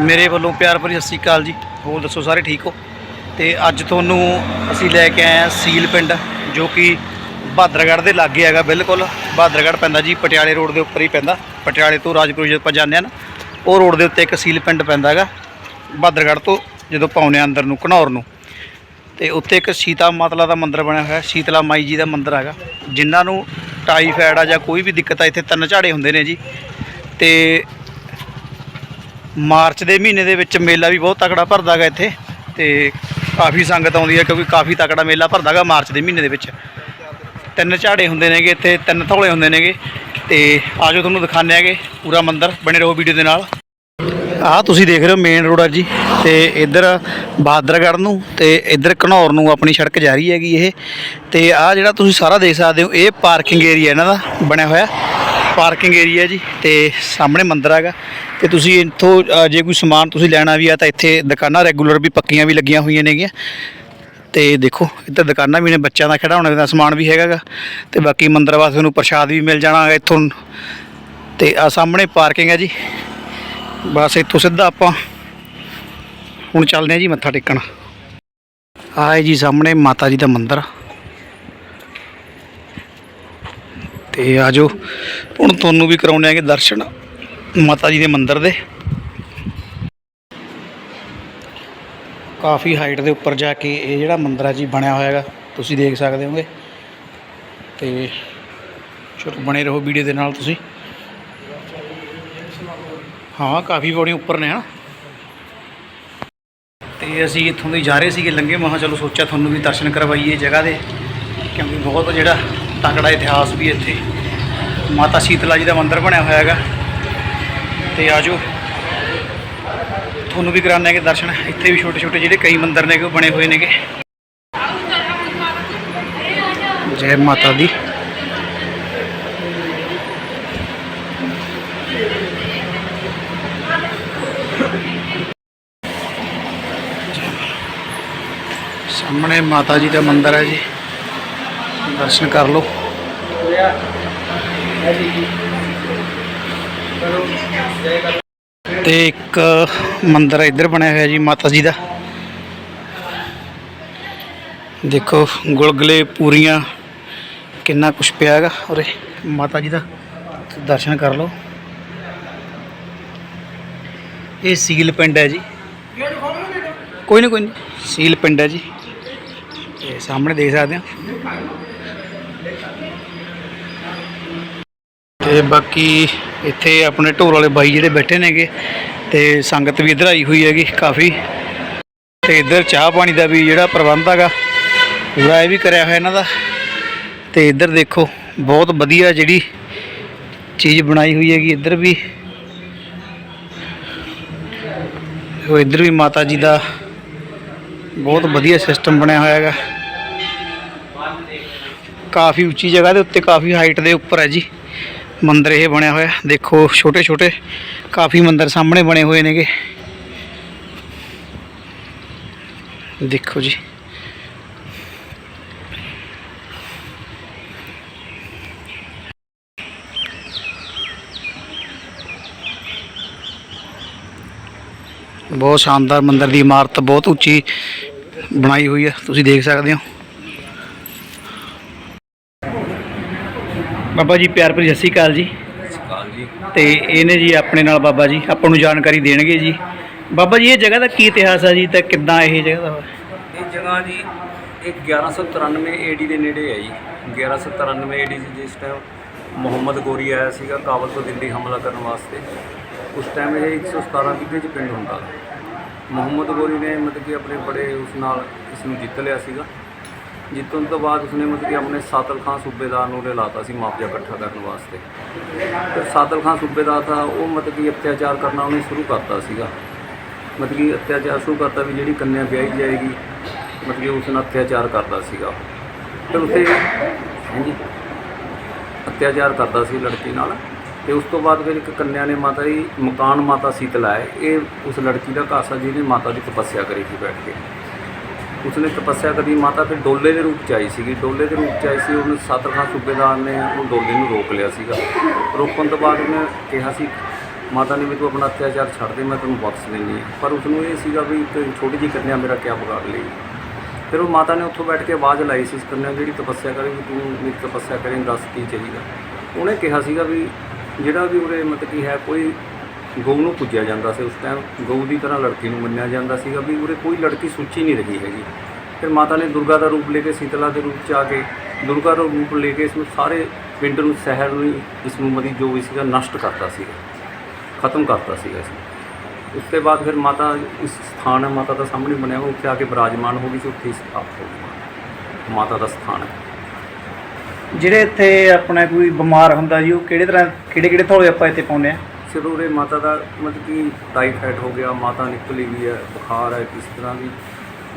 ਮੇਰੇ ਵੱਲੋਂ ਪਿਆਰ ਭਰੀ ਸਤਿ ਸ਼੍ਰੀ ਅਕਾਲ ਜੀ। ਹੋਰ ਦੱਸੋ ਸਾਰੇ ਠੀਕ ਹੋ? ਤੇ ਅੱਜ ਤੁਹਾਨੂੰ ਅਸੀਂ ਲੈ ਕੇ ਆਏ ਹਾਂ ਸੀਲ ਪਿੰਡ, ਜੋ ਕਿ ਬਹਾਦਰਗੜ੍ਹ ਦੇ ਲਾਗੇ ਹੈਗਾ ਬਿਲਕੁਲ। ਬਹਾਦਰਗੜ੍ਹ ਪੈਂਦਾ ਜੀ, ਪਟਿਆਲੇ ਰੋਡ ਦੇ ਉੱਪਰ ਹੀ ਪੈਂਦਾ। ਪਟਿਆਲੇ ਤੋਂ ਰਾਜਪੁਰ ਜਦੋਂ ਆਪਾਂ ਜਾਂਦੇ ਹਾਂ ਨਾ, ਉਹ ਰੋਡ ਦੇ ਉੱਤੇ ਇੱਕ ਸੀਲ ਪਿੰਡ ਪੈਂਦਾ ਹੈਗਾ। ਬਹਾਦਰਗੜ੍ਹ ਤੋਂ ਜਦੋਂ ਪਾਉਂਦੇ ਹਾਂ ਅੰਦਰ ਨੂੰ, ਘਨੌਰ ਨੂੰ। ਤੇ ਉੱਤੇ ਇੱਕ ਸੀਤਾ ਮਾਤਲਾ ਦਾ ਮੰਦਿਰ ਬਣਿਆ ਹੋਇਆ, ਸ਼ੀਤਲਾ ਮਾਈ ਜੀ ਦਾ ਮੰਦਿਰ ਹੈਗਾ। ਜਿਨ੍ਹਾਂ ਨੂੰ ਟਾਈਫਾਇਡ ਆ ਜਾਂ ਕੋਈ ਵੀ ਦਿੱਕਤ ਆ, ਇੱਥੇ ਤਿੰਨ ਝਾੜੇ ਹੁੰਦੇ ਨੇ ਜੀ। ਤੇ ਮਾਰਚ ਦੇ ਮਹੀਨੇ ਦੇ ਵਿੱਚ ਮੇਲਾ ਵੀ ਬਹੁਤ ਤਕੜਾ ਭਰਦਾ ਗਾ ਇੱਥੇ ਤੇ ਕਾਫੀ ਸੰਗਤ ਆਉਂਦੀ ਹੈ ਕਿਉਂਕਿ ਕਾਫੀ ਤਕੜਾ ਮੇਲਾ ਭਰਦਾ ਗਾ ਮਾਰਚ ਦੇ ਮਹੀਨੇ ਦੇ ਵਿੱਚ। ਤਿੰਨ ਝਾੜੇ ਹੁੰਦੇ ਨੇਗੇ ਇੱਥੇ, ਤਿੰਨ ਥੋਲੇ ਹੁੰਦੇ ਨੇਗੇ ਤੇ ਆਜੋ ਤੁਹਾਨੂੰ ਦਿਖਾਉਂਦੇ ਹੈਗੇ ਪੂਰਾ ਮੰਦਿਰ ਬਣੇ ਰਹੋ ਵੀਡੀਓ ਦੇ ਨਾਲ। ਆਹ ਤੁਸੀਂ ਦੇਖ ਰਹੇ ਹੋ ਮੇਨ ਰੋਡ ਆ ਜੀ ਤੇ ਇੱਧਰ ਬਹਾਦਰਗੜ੍ਹ ਨੂੰ ਤੇ ਇੱਧਰ ਘਨੌਰ ਨੂੰ ਆਪਣੀ ਸੜਕ ਜਾ ਰਹੀ ਹੈਗੀ ਇਹ ਤੇ ਆਹ ਜਿਹੜਾ ਤੁਸੀਂ ਸਾਰਾ ਦੇਖ ਸਕਦੇ ਹੋ, ਇਹ ਪਾਰਕਿੰਗ ਏਰੀਆ ਇਹਨਾਂ ਦਾ ਬਣਿਆ ਹੋਇਆ। ਪਾਰਕਿੰਗ ਏਰੀਆ ਜੀ ਤੇ ਸਾਹਮਣੇ ਮੰਦਿਰ ਹੈਗਾ ਤੇ ਤੁਸੀਂ ਇੱਥੋਂ ਜੇ ਕੋਈ ਸਮਾਨ ਤੁਸੀਂ ਲੈਣਾ ਵੀ ਆ ਤਾਂ ਇੱਥੇ ਦੁਕਾਨਾਂ ਰੈਗੂਲਰ ਵੀ ਪੱਕੀਆਂ ਵੀ ਲੱਗੀਆਂ ਹੋਈਆਂ ਨੇਗੀਆਂ। ਤੇ ਦੇਖੋ, ਇੱਧਰ ਦੁਕਾਨਾਂ ਵੀ ਨੇ, ਬੱਚਿਆਂ ਦਾ ਖਿਡਾਉਣੇ ਦਾ ਸਮਾਨ ਵੀ ਹੈਗਾ ਗਾ। ਤੇ ਬਾਕੀ ਮੰਦਿਰ ਵਾਸਤੇ ਨੂੰ ਪ੍ਰਸ਼ਾਦ ਵੀ ਮਿਲ ਜਾਣਾ ਇੱਥੋਂ। ਤੇ ਆ ਸਾਹਮਣੇ ਪਾਰਕਿੰਗ ਹੈ ਜੀ। ਬਸ ਇੱਥੋਂ ਸਿੱਧਾ ਆਪਾਂ ਹੁਣ ਚੱਲਦੇ ਹਾਂ ਜੀ ਮੱਥਾ ਟੇਕਣ। ਆਏ ਜੀ ਸਾਹਮਣੇ ਮਾਤਾ ਜੀ ਦਾ ਮੰਦਿਰ। ਤੇ ਆਜੋ। ਹੁਣ ਤੁਹਾਨੂੰ ਵੀ ਕਰਾਉਣੇ ਆਗੇ ਦਰਸ਼ਨ ਮਾਤਾ ਜੀ ਦੇ ਮੰਦਿਰ ਦੇ। ਕਾਫੀ ਹਾਈਟ ਦੇ ਉੱਪਰ ਜਾ ਕੇ ਇਹ ਜਿਹੜਾ ਮੰਦਿਰ ਆ ਜੀ ਬਣਿਆ ਹੋਇਆ ਹੈਗਾ, ਤੁਸੀਂ ਦੇਖ ਸਕਦੇ ਹੋਗੇ। ਤੇ ਚਲੋ ਬਣੇ ਰਹੋ ਵੀਡੀਓ ਦੇ ਨਾਲ ਤੁਸੀਂ। ਹਾਂ, ਕਾਫੀ ਪੌੜੀਆਂ ਉੱਪਰ ਨੇ ਹਨਾ। ਤੇ ਅਸੀਂ ਇੱਥੋਂ ਦੇ ਜਾ ਰਹੇ ਸੀਗੇ ਲੰਗੇ ਮਹਾ ਚਲੋ ਸੋਚਿਆ ਤੁਹਾਨੂੰ ਵੀ ਦਰਸ਼ਨ ਕਰਵਾਈਏ ਜਗ੍ਹਾ ਦੇ, ਕਿਉਂਕਿ ਬਹੁਤ ਜਿਹੜਾ ਤਕੜਾ ਇਤਿਹਾਸ ਵੀ ਇੱਥੇ। ਮਾਤਾ ਸ਼ੀਤਲਾ ਜੀ ਦਾ ਮੰਦਿਰ ਬਣਿਆ ਹੋਇਆ ਹੈਗਾ। ਤੇ ਆਜੋ। ਤੁਹਾਨੂੰ ਵੀ ਕਰਾਉਂਦੇ ਹੈਗੇ ਦਰਸ਼ਨ। ਇੱਥੇ ਵੀ ਛੋਟੇ ਛੋਟੇ ਜਿਹੜੇ ਕਈ ਮੰਦਿਰ ਨੇਗੇ ਉਹ ਬਣੇ ਹੋਏ ਨੇਗੇ। ਜੈ ਮਾਤਾ ਦੀ। ਸਾਹਮਣੇ ਮਾਤਾ ਜੀ ਦਾ ਮੰਦਿਰ ਹੈ ਜੀ। ਦਰਸ਼ਨ ਕਰ ਲਓ। ਤੇ ਇੱਕ ਮੰਦਿਰ ਇੱਧਰ ਬਣਿਆ ਹੋਇਆ ਜੀ ਮਾਤਾ ਜੀ ਦਾ। ਦੇਖੋ ਗੁਲਗਲੇ ਪੂਰੀਆਂ, ਕਿੰਨਾ ਕੁਛ ਪਿਆ ਹੈਗਾ ਉਰੇ। ਮਾਤਾ ਜੀ ਦਾ ਦਰਸ਼ਨ ਕਰ ਲਓ। ਇਹ ਸੀਲ ਪਿੰਡ ਹੈ ਜੀ। ਕੋਈ ਨਹੀਂ ਕੋਈ ਨਹੀਂ ਸੀਲ ਪਿੰਡ ਹੈ ਜੀ। ਤੇ ਸਾਹਮਣੇ ਦੇਖ ਸਕਦੇ ਹੋ। ਤੇ ਬਾਕੀ ਇੱਥੇ ਆਪਣੇ ਢੋਲ ਵਾਲੇ ਬਾਈ ਜਿਹੜੇ ਬੈਠੇ ਨੇਗੇ ਤੇ ਸੰਗਤ ਵੀ ਇੱਧਰ ਆਈ ਹੋਈ ਹੈਗੀ ਕਾਫੀ। ਤੇ ਇੱਧਰ ਚਾਹ ਪਾਣੀ ਦਾ ਵੀ ਜਿਹੜਾ ਪ੍ਰਬੰਧ ਹੈਗਾ, ਪੂਰਾ ਇਹ ਵੀ ਕਰਿਆ ਹੋਇਆ ਇਹਨਾਂ ਦਾ। ਤੇ ਇੱਧਰ ਦੇਖੋ, ਬਹੁਤ ਵਧੀਆ ਜਿਹੜੀ ਚੀਜ਼ ਬਣਾਈ ਹੋਈ ਹੈਗੀ ਇੱਧਰ ਵੀ। ਉਹ ਇੱਧਰ ਵੀ ਮਾਤਾ ਜੀ ਦਾ ਬਹੁਤ ਵਧੀਆ ਸਿਸਟਮ ਬਣਿਆ ਹੋਇਆ ਹੈਗਾ। ਕਾਫੀ ਉੱਚੀ ਜਗ੍ਹਾ ਦੇ ਉੱਤੇ ਕਾਫੀ ਹਾਈਟ ਦੇ ਉੱਪਰ ਹੈ ਜੀ। ਮੰਦਰ ਇਹ ਬਣਿਆ ਹੋਇਆ। ਦੇਖੋ ਛੋਟੇ ਛੋਟੇ ਕਾਫੀ ਮੰਦਰ ਸਾਹਮਣੇ ਬਣੇ ਹੋਏ ਨੇਗੇ। ਦੇਖੋ ਜੀ। ਬਹੁਤ ਸ਼ਾਨਦਾਰ ਮੰਦਰ ਦੀ ਇਮਾਰਤ ਬਹੁਤ ਉੱਚੀ ਬਣਾਈ ਹੋਈ ਹੈ। ਤੁਸੀਂ ਦੇਖ ਸਕਦੇ ਹੋ। ਬਾਬਾ ਜੀ, ਪਿਆਰ ਭਰੀ ਸਤਿ ਸ਼੍ਰੀ ਅਕਾਲ ਜੀ। ਸਤਿਕਾਰ ਜੀ ਤੇ ਇਹਨੇ ਜੀ ਆਪਣੇ ਨਾਲ ਬਾਬਾ ਜੀ, ਆਪਾਂ ਨੂੰ ਜਾਣਕਾਰੀ ਦੇਣਗੇ ਜੀ। ਬਾਬਾ ਜੀ, ਇਹ ਜਗ੍ਹਾ ਦਾ ਕੀ ਇਤਿਹਾਸ ਹੈ ਜੀ ਤੇ ਕਿੱਦਾਂ ਇਹ ਜਗ੍ਹਾ ਦਾ? ਇਹ ਜਗ੍ਹਾ ਜੀ, ਇਹ 1193 ਏਡੀ ਦੇ ਨੇੜੇ ਹੈ ਜੀ। 1193 ਏਡੀ ਜਿਸ ਟਾਈਮ ਮੁਹੰਮਦ ਗੋਰੀ ਆਇਆ ਸੀਗਾ ਕਾਬਲ ਤੋਂ ਦਿੱਲੀ ਹਮਲਾ ਕਰਨ ਵਾਸਤੇ। ਉਸ ਟਾਈਮ ਇਹ 117 ਵਿਗੇ ਚ ਪਿੰਡ ਹੁੰਦਾ। ਮੁਹੰਮਦ ਗੋਰੀ ਨੇ ਮਤਲਬ ਕਿ ਆਪਣੇ ਬੜੇ ਉਸ ਨਾਲ ਇਸ ਨੂੰ ਜਿੱਤ ਲਿਆ ਸੀਗਾ। ਜਿੱਤਣ ਤੋਂ ਬਾਅਦ ਉਸਨੇ ਮਤਲਬ ਕਿ ਆਪਣੇ ਸਾਤਲ ਖਾਨ ਸੂਬੇਦਾਰ ਨੂੰ ਲਾਤਾ ਸੀ ਮੁਆਵਜ਼ਾ ਇਕੱਠਾ ਕਰਨ ਵਾਸਤੇ। ਫਿਰ ਸਾਤਲ ਖਾਨ ਸੂਬੇਦਾਰ ਦਾ ਉਹ ਮਤਲਬ ਕਿ ਅਤਿਆਚਾਰ ਕਰਨਾ ਉਹਨੇ ਸ਼ੁਰੂ ਕਰਤਾ ਸੀਗਾ। ਮਤਲਬ ਕਿ ਅਤਿਆਚਾਰ ਸ਼ੁਰੂ ਕਰਤਾ ਵੀ ਜਿਹੜੀ ਕੰਨਿਆ ਵਿਆਹੀ ਜਾਏਗੀ, ਮਤਲਬ ਕਿ ਉਸ ਨਾਲ ਅਤਿਆਚਾਰ ਕਰਦਾ ਸੀਗਾ। ਤੇ ਉਸੇ ਹਾਂਜੀ। ਅਤਿਆਚਾਰ ਕਰਦਾ ਸੀ ਲੜਕੀ ਨਾਲ। ਤੇ ਉਸ ਤੋਂ ਬਾਅਦ ਫਿਰ ਇੱਕ ਕੰਨਿਆ ਨੇ ਮਾਤਾ ਜੀ ਮਕਾਨ ਮਾਤਾ ਸੀਤਲਾ ਹੈ। ਇਹ ਉਸ ਲੜਕੀ ਦਾ ਕਾਸਾ ਜਿਹਨੇ ਮਾਤਾ ਦੀ ਤਪੱਸਿਆ ਕਰੀ ਸੀ ਬੈਠ ਕੇ। ਉਸਨੇ ਤਪੱਸਿਆ ਕਰੀ, ਮਾਤਾ ਫਿਰ ਡੋਲੇ ਦੇ ਰੂਪ ਚ ਆਈ ਸੀਗੀ। ਡੋਲੇ ਦੇ ਰੂਪ ਚ ਆਈ ਸੀ, ਉਹਨੂੰ ਸਾਤਰ ਖਾਨ ਸੂਬੇਦਾਰ ਨੇ ਉਹ ਡੋਲੇ ਨੂੰ ਰੋਕ ਲਿਆ ਸੀਗਾ। ਰੋਕਣ ਤੋਂ ਬਾਅਦ ਉਹਨੇ ਕਿਹਾ ਸੀ, ਮਾਤਾ ਨੇ ਵੀ ਤੂੰ ਆਪਣਾ ਅਤਿਆਚਾਰ ਛੱਡ ਦੇ, ਮੈਂ ਤੈਨੂੰ ਬਖਸ਼ ਦਿੰਦੀ ਹਾਂ। ਪਰ ਉਸ ਨੂੰ ਇਹ ਸੀਗਾ ਵੀ ਇੱਕ ਛੋਟੀ ਜਿਹੀ ਕੰਨਿਆ, ਮੇਰਾ ਕਿਆ ਵਿਗਾੜ ਲਈ। ਫਿਰ ਉਹ ਮਾਤਾ ਨੇ ਉੱਥੋਂ ਬੈਠ ਕੇ ਆਵਾਜ਼ ਲਾਈ ਸੀ ਇਸ ਕੰਨਿਆ ਜਿਹੜੀ ਤਪੱਸਿਆ ਕਰੇ, ਵੀ ਤੂੰ ਮੇਰੀ ਤਪੱਸਿਆ ਕਰੇ, ਦੱਸ ਕੀ ਚਾਹੀਦਾ? ਉਹਨੇ ਕਿਹਾ ਸੀਗਾ ਵੀ ਜਿਹੜਾ ਵੀ ਉਰੇ ਮਤਲਬ ਕੀ ਹੈ, ਕੋਈ ਗਊ ਨੂੰ ਪੂਜਿਆ ਜਾਂਦਾ ਸੀ ਉਸ ਟਾਈਮ ਗਊ ਦੀ ਤਰ੍ਹਾਂ ਲੜਕੀ ਨੂੰ ਮੰਨਿਆ ਜਾਂਦਾ ਸੀਗਾ ਵੀ ਉਰੇ ਕੋਈ ਲੜਕੀ ਸੁੱਚੀ ਨਹੀਂ ਰਹੀ ਹੈਗੀ। ਫਿਰ ਮਾਤਾ ਨੇ ਦੁਰਗਾ ਦਾ ਰੂਪ ਲੈ ਕੇ ਸੀਤਲਾ ਦੇ ਰੂਪ ਚ ਆ ਕੇ ਦੁਰਗਾ ਦਾ ਰੂਪ ਲੈ ਕੇ ਇਸ ਨੂੰ ਸਾਰੇ ਪਿੰਡ ਨੂੰ, ਸ਼ਹਿਰ ਨੂੰ ਇਸ ਨੂੰ ਮਦੀ ਜੋ ਵੀ ਸੀਗਾ ਨਸ਼ਟ ਕਰਤਾ ਸੀਗਾ। ਖਤਮ ਕਰਤਾ ਸੀਗਾ ਇਸ ਉਸ ਤੋਂ ਬਾਅਦ ਫਿਰ ਮਾਤਾ ਇਸ ਸਥਾਨ ਹੈ, ਮਾਤਾ ਦਾ ਸਾਹਮਣੇ ਬਣਿਆ ਹੋਇਆ, ਉੱਥੇ ਆ ਕੇ ਬਰਾਜਮਾਨ ਹੋ ਗਈ ਸੀ, ਉੱਥੇ ਸਥਾਪਿਤ ਹੋ ਗਈ। ਮਾਤਾ ਦਾ ਸਥਾਨ ਹੈ। ਜਿਹੜੇ ਇੱਥੇ ਆਪਣਾ ਕੋਈ ਬਿਮਾਰ ਹੁੰਦਾ ਜੀ, ਉਹ ਕਿਹੜੇ ਤਰ੍ਹਾਂ ਕਿਹੜੇ ਕਿਹੜੇ ਥੋੜੇ ਆਪਾਂ ਇੱਥੇ ਪਾਉਂਦੇ ਆ? ਚਲੋ ਉਰੇ ਮਾਤਾ ਦਾ ਮਤਲਬ ਕਿ ਟਾਈਫਾਈਡ ਹੋ ਗਿਆ ਮਾਤਾ ਨਿਕਲੀ ਵੀ ਹੈ ਬੁਖਾਰ ਹੈ ਕਿਸ ਤਰ੍ਹਾਂ ਦੀ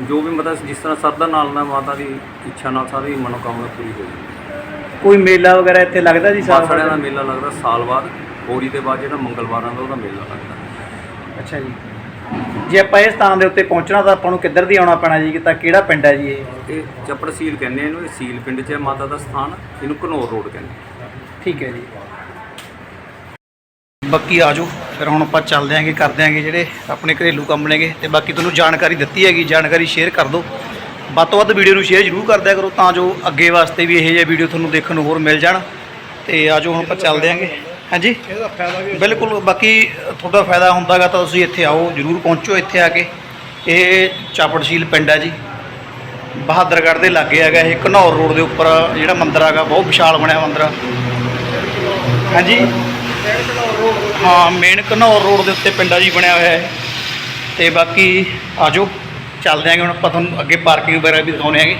ਜੋ ਵੀ ਮਤਲਬ ਜਿਸ ਤਰ੍ਹਾਂ ਸਰਦਾ ਨਾਲ ਨਾਲ ਮਾਤਾ ਦੀ ਇੱਛਾ ਨਾਲ ਸਾਰੀ ਮਨੋਕਾਮਨਾ ਪੂਰੀ ਹੋ ਜਾਂਦੀ ਹੈ ਕੋਈ ਮੇਲਾ ਵਗੈਰਾ ਇੱਥੇ ਲੱਗਦਾ ਜੀ ਸਾਲ ਬਾਸੜਿਆਂ ਦਾ ਮੇਲਾ ਲੱਗਦਾ ਸਾਲ ਬਾਅਦ ਹੋਰੀ ਦੇ ਬਾਅਦ ਜਿਹੜਾ ਮੰਗਲਵਾਰਾਂ ਦਾ ਉਹਦਾ ਮੇਲਾ ਲੱਗਦਾ। ਅੱਛਾ ਜੀ। ਜੇ ਆਪਾਂ ਇਸ ਸਥਾਨ ਦੇ ਉੱਤੇ ਪਹੁੰਚਣਾ ਤਾਂ ਆਪਾਂ ਨੂੰ ਕਿੱਧਰ ਦੀ ਆਉਣਾ ਪੈਣਾ ਜੀ ਕਿ ਤਾਂ ਕਿਹੜਾ ਪਿੰਡ ਹੈ ਜੀ ਇਹ? ਇਹ ਚੱਪੜ ਸੀਲ ਕਹਿੰਦੇ ਆ ਇਹਨੂੰ ਇਹ ਸੀਲ ਪਿੰਡ 'ਚ ਹੈ ਮਾਤਾ ਦਾ ਸਥਾਨ ਇਹਨੂੰ ਘਨੌਰ ਰੋਡ ਕਹਿੰਦੇ ਆ। ਠੀਕ ਹੈ ਜੀ। ਬਾਕੀ ਆਜੋ, ਫਿਰ ਹੁਣ ਆਪਾਂ ਚੱਲਦੇ ਆਂਗੇ, ਕਰਦੇ ਆਂਗੇ ਜਿਹੜੇ ਆਪਣੇ ਘਰੇਲੂ ਕੰਮ ਨੇਗੇ। ਤੇ ਬਾਕੀ ਤੁਹਾਨੂੰ ਜਾਣਕਾਰੀ ਦਿੱਤੀ ਹੈਗੀ, ਜਾਣਕਾਰੀ ਸ਼ੇਅਰ ਕਰ ਦਿਓ। ਵੱਧ ਤੋਂ ਵੱਧ ਵੀਡੀਓ ਨੂੰ ਸ਼ੇਅਰ ਜ਼ਰੂਰ ਕਰ ਦਿਆ ਕਰੋ, ਤਾਂ ਜੋ ਅੱਗੇ ਵਾਸਤੇ ਵੀ ਇਹੋ ਜਿਹੇ ਵੀਡੀਓ ਤੁਹਾਨੂੰ ਦੇਖਣ ਨੂੰ ਹੋਰ ਮਿਲ ਜਾਣ। ਤੇ ਆਜੋ, ਹੁਣ ਆਪਾਂ ਚੱਲਦੇ ਆਂਗੇ। ਹਾਂਜੀ? ਇਹਦਾ ਫਾਇਦਾ ਵੀ ਬਿਲਕੁਲ, ਬਾਕੀ ਤੁਹਾਡਾ ਫਾਇਦਾ ਹੁੰਦਾਗਾ ਤਾਂ ਤੁਸੀਂ ਇੱਥੇ ਆਓ, ਜਰੂਰ ਪਹੁੰਚੋ ਇੱਥੇ ਆ ਕੇ। ਇਹ ਚਾਪੜਸ਼ੀਲ ਪਿੰਡ ਹੈ ਜੀ। ਬਹਾਦਰਗੜ੍ਹ ਦੇ ਲਾਗੇ ਹੈਗਾ ਇਹ, ਘਨੌਰ ਰੋਡ ਦੇ ਉੱਪਰ ਜਿਹੜਾ ਮੰਦਿਰ ਹੈਗਾ, ਬਹੁਤ ਵਿਸ਼ਾਲ ਬਣਿਆ ਮੰਦਿਰ। ਹਾਂਜੀ? ਹਾਂ ਮੇਨ ਘਨੌਰ ਰੋਡ ਦੇ ਉੱਤੇ ਪਿੰਡਾ ਜੀ ਬਣਿਆ ਹੋਇਆ ਹੈ ਤੇ ਬਾਕੀ ਆਜੋ, ਚੱਲਦੇ ਆਂਗੇ ਹੁਣ ਆਪਾਂ ਤੁਹਾਨੂੰ ਅੱਗੇ ਪਾਰਕਿੰਗ ਵਗੈਰਾ ਵੀ ਦਿਖਾਉਂਦੇ ਆਂਗੇ।